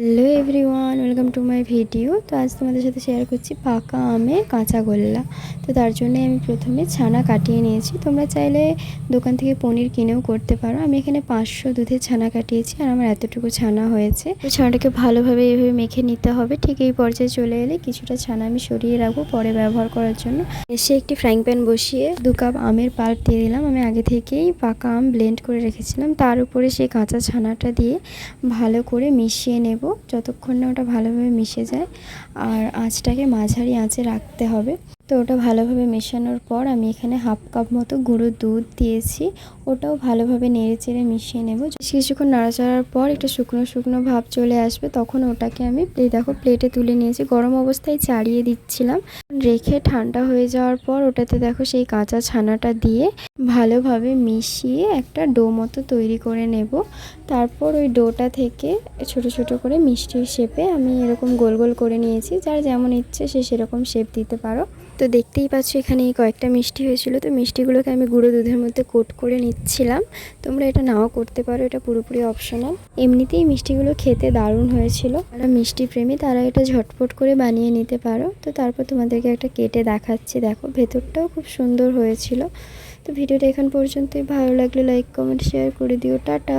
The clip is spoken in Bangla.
Hello everyone, welcome to my video. তো আজ তোমাদের সাথে শেয়ার করছি পাকা আমে কাঁচা গোল্লা। তো তার জন্য আমি প্রথমে ছানা কাটিয়ে নিয়েছি। তোমরা চাইলে দোকান থেকে পনির কিনেও করতে পারো। আমি এখানে পাঁচশো দুধের ছানা কাটিয়েছি আর আমার এতটুকু ছানা হয়েছে। ছানাটাকে ভালোভাবে এইভাবে মেখে নিতে হবে। ঠিক এই পর্যায়ে চলে এলে কিছুটা ছানা আমি সরিয়ে রাখব পরে ব্যবহার করার জন্য। এসে একটি ফ্রাইং প্যান বসিয়ে দু কাপ আমের পাল্প দিয়ে দিলাম। আমি আগে থেকেই পাকা আম ব্লেন্ড করে রেখেছিলাম। তার উপরে সেই কাঁচা ছানাটা দিয়ে ভালো করে মিশিয়ে নেব। যতক্ষণ না ওটা ভালোভাবে মিশে যায় আর আঁচটাকে মাঝারি আঁচে রাখতে হবে। তো ওটা ভালোভাবে মেশানোর পর আমি এখানে হাফ কাপ মতো গুঁড়ো দুধ দিয়েছি। ওটাও ভালোভাবে নেড়ে চেড়ে মিশিয়ে নেব। বেশ কিছুক্ষণ নাড়াচাড়ার পর একটা শুকনো শুকনো ভাব চলে আসবে, তখন ওটাকে আমি দেখো প্লেটে তুলে নিয়েছি। গরম অবস্থায় চাড়িয়ে দিচ্ছিলাম। রেখে ঠান্ডা হয়ে যাওয়ার পর ওটাতে দেখো সেই কাঁচা ছানাটা দিয়ে ভালোভাবে মিশিয়ে একটা ডো মতো তৈরি করে নেব। তারপর ওই ডোটা থেকে ছোট ছোট করে মিষ্টির শেপে আমি এরকম গোল গোল করে নিয়েছি। যার যেমন ইচ্ছে সে সেরকম শেপ দিতে পারো। তো দেখতেই পাচ্ছ এখানে কয়েকটা মিষ্টি হয়েছিল। তো মিষ্টিগুলোকে আমি গুঁড়ো দুধের মধ্যে কোট করে নিচ্ছিলাম। তোমরা এটা নাও করতে পারো, এটা পুরোপুরি অপশনাল এমনিতেই মিষ্টিগুলো খেতে দারুণ হয়েছিল। যারা মিষ্টি প্রেমী, তারা এটা ঝটপট করে বানিয়ে নিতে পারো। তো তারপর তোমাদেরকে একটা কেটে দেখাচ্ছি। দেখো, ভেতরটাও খুব সুন্দর হয়েছিল। তো ভিডিওটা এখান পর্যন্তই। ভালো লাগলে লাইক কমেন্ট শেয়ার করে দিও। টাটা!